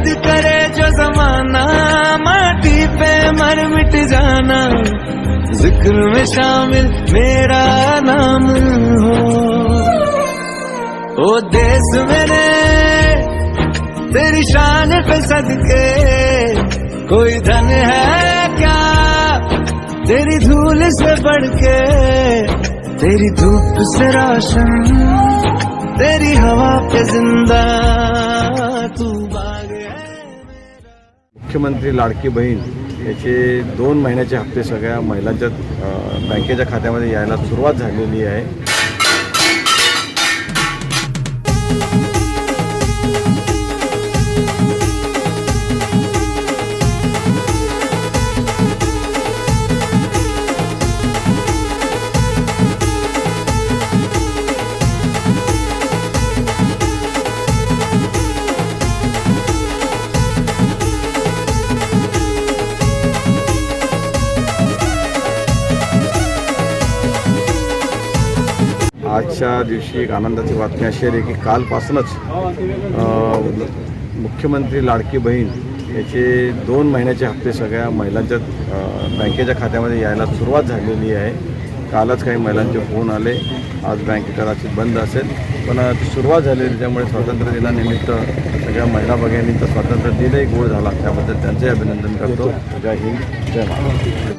याद करे जो जमाना माटी पे मर मिट जाना। जिक्र में शामिल मेरा नाम हो। ओ देश मेरे तेरी शान पे सदके कोई धन है क्या? तेरी धूल से बढ़ के तेरी धूप से रोशन तेरी हवा पे जिंदा। मुख्यमंत्री लाडकी बहीण याचे दोन महिन्याचे हप्ते सगळ्या महिलांच्या बँकेच्या खात्यामध्ये यायला सुरुवात झालेली आहे. आजच्या दिवशी एक आनंदाची बातमी अशी आहे की कालपासूनच मुख्यमंत्री लाडकी बहीण याचे दोन महिन्याचे हप्ते सगळ्या महिलांच्या बँकेच्या खात्यामध्ये यायला सुरुवात झालेली आहे. कालच काही महिलांचे फोन आले. आज बँक कदाचित बंद असेल. पण सुरुवात झालेली त्यामुळे स्वातंत्र्य दिनानिमित्त सगळ्या महिला भगिनींचं स्वातंत्र्य दिनही गोड झाला. त्याबद्दल त्यांचे अभिनंदन करतो. जय हिंद. जय महाराष्ट्र.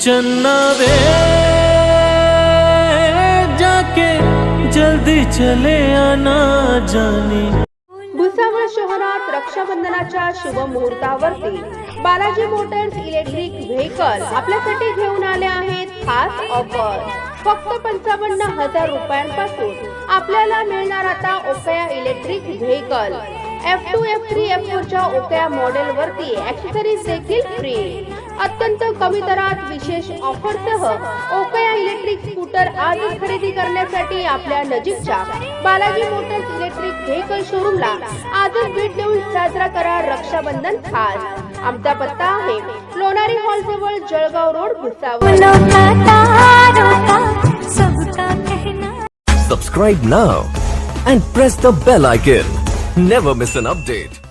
चन्ना वे जाके जल्दी चले आना जाने। भुसावळ शहरात रक्षाबंधनाच्या शुभ मुहूर्तावरती बालाजी मोटर्स इलेक्ट्रिक व्हेकल आपल्यासाठी घेऊन आले आहेत खास ऑफर. फक्त पंचावन्न हजार रुपयांपासून आपल्याला मिळणार आता Okaya electric vehicle. F two F three F फोरच्या Okaya model वरती ऍक्सेसरीज देखील फ्री अत्यंत कमी दरात विशेष ऑफरसह ओकया इलेक्ट्रिक स्कूटर आज खरेदी करण्यासाठी आपल्या नजीकच्या बालाजी मोटर्स इलेक्ट्रिक व्हेकल शोरूमला आजच भेट देऊन साजरा करा रक्षाबंधन खास. आमचा पत्ता आहे लोणारी हॉल जवळ Jalgaon road Bhusawal. Follow now and press the bell icon never miss an update